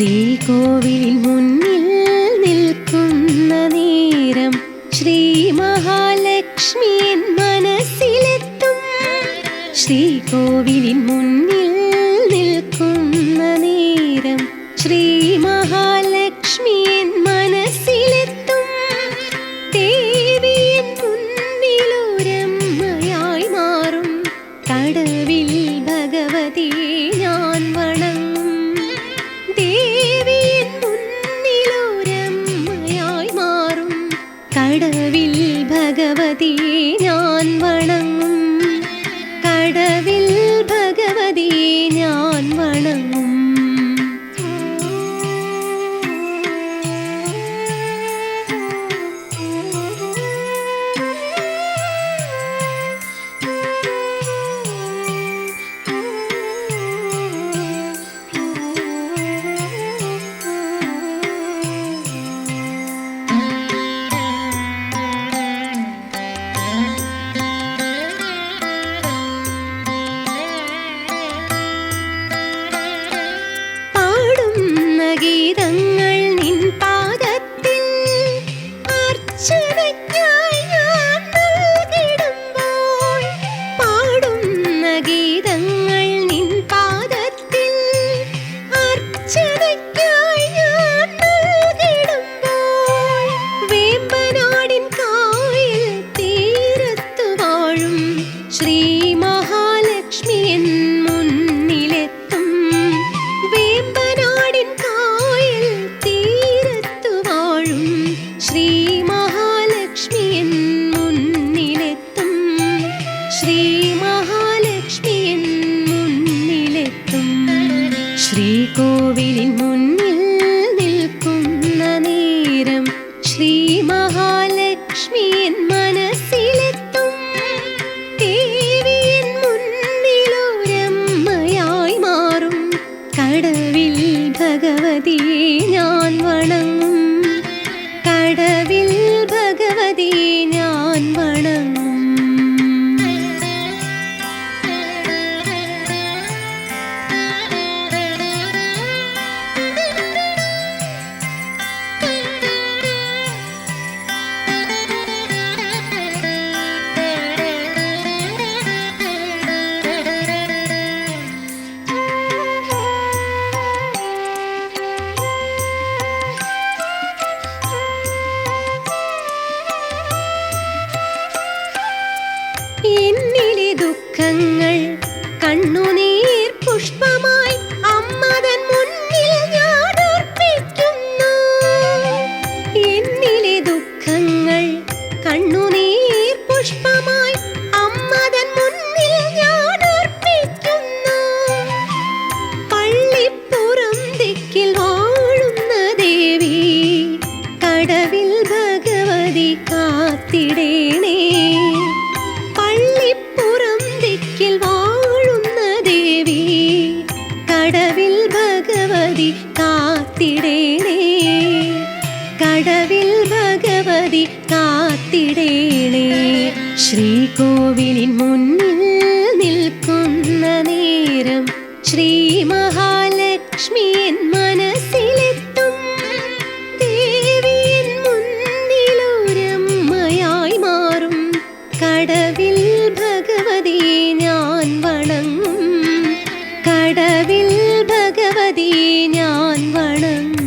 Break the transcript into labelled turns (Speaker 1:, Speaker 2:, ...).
Speaker 1: ശ്രീകോവിലിൽ മുന്നിൽ നിൽക്കുന്ന നേരം ശ്രീ മഹാലക്ഷ്മിയൻ മനസ്സിലെത്തും. ശ്രീകോവിലിൻ മുന്നിൽ ശ്രീകോവിലിൻ മുന്നിൽ നിൽക്കുന്ന നേരം ശ്രീ മഹാലക്ഷ്മി മനസ്സിലെത്തും. ദേവിയൻ മുന്നിലൊരമ്മയായി മാറും. കടവിൽ ഭഗവതിയെ ഞാൻ വണങ്ങും. കടവിൽ ഭഗവതിയെ ഞാൻ വണങ്ങും. എന്നിലെ ദുഃഖങ്ങൾ കണ്ണുനീർ പുഷ്പമായി ഓതി കാത്തിടേണേ. ശ്രീകോവിലിൻ മുന്നിൽ നിൽക്കുന്ന നേരം ശ്രീ മഹാലക്ഷ്മി മനസ്സിലെത്തും. ദേവിയൻ മുന്നിലൊരമ്മയായി മാറും. കടവിൽ ഭഗവതിയെ ഞാൻ വണങ്ങും. കടവിൽ ഭഗവതിയെ ഞാൻ വണങ്ങും.